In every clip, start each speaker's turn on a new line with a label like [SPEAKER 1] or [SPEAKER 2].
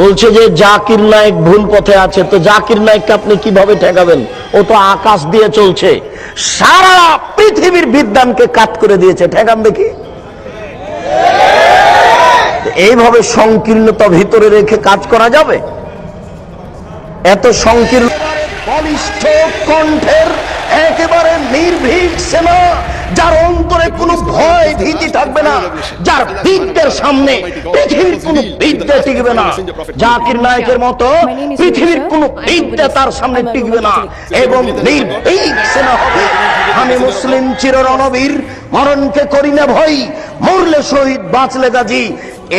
[SPEAKER 1] বলছে যে জাকির নায়ক ভুল পথে আছে। তো জাকির নায়ককে আপনি কীভাবে ঠেকাবেন? ও তো আকাশ দিয়ে চলছে। সারা পৃথিবীর বিদ্যানকে কাট করে দিয়েছে। ঠেকান দেখি এইভাবে সংকীর্ণতা ভিতরে রেখে কাজ করা যাবে? এত সংকীর্ণ বলিষ্ঠ কণ্ঠের একেবারে নির্ভীক সেনা যার অন্তরে কোনো ভয় ভীতি থাকবে না, যার বিদ্যের সামনে পৃথিবীর কোনো বিদ্যা টিকবে না, জাকির নায়কের মতো পৃথিবীর কোনো বিদ্যা তার সামনে টিকবে না এবং নির্ভীক সেনা হবে। আমি মুসলিম চির রণবীর মরণকে করি না ভয়, মরলে শহীদ বাঁচলে গাজী।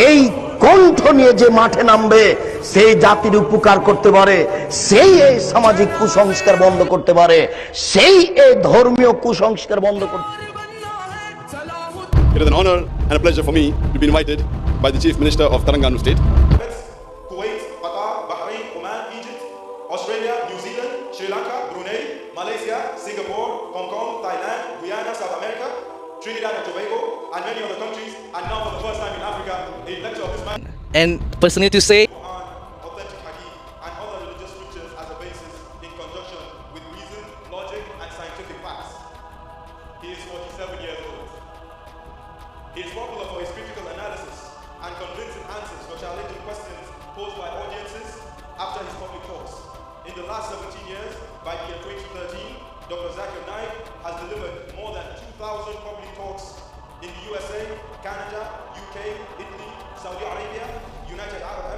[SPEAKER 1] এই কণ্ঠ নিয়ে যে মাঠে নামবে সেই জাতির উপকার করতে পারে সেই এই সামাজিক কুসংস্কার বন্ধ করতে পারে সেই এই ধর্মীয় কুসংস্কার বন্ধ করতে
[SPEAKER 2] It is an honor and a pleasure for me to be invited by the Chief Minister of Telangana State
[SPEAKER 3] Kuwait, Qatar, Bahrain, Oman, Egypt, Australia, New Zealand, Sri Lanka, Brunei, Malaysia, Singapore, Hong Kong, Thailand, Guyana, South America, Trinidad and Tobago, and many other countries. And now, for the first time in Africa, a lecture of this man,
[SPEAKER 4] and personally to say
[SPEAKER 3] He is 47 years old. He is popular for his critical analysis and convincing answers for challenging questions posed by audiences after his public talks. In the last 17 years, by the year 2013, Dr. Zakir Naik has delivered more than 2,000 public talks in the USA, Canada, UK, Italy, Saudi Arabia, United Arab Emirates.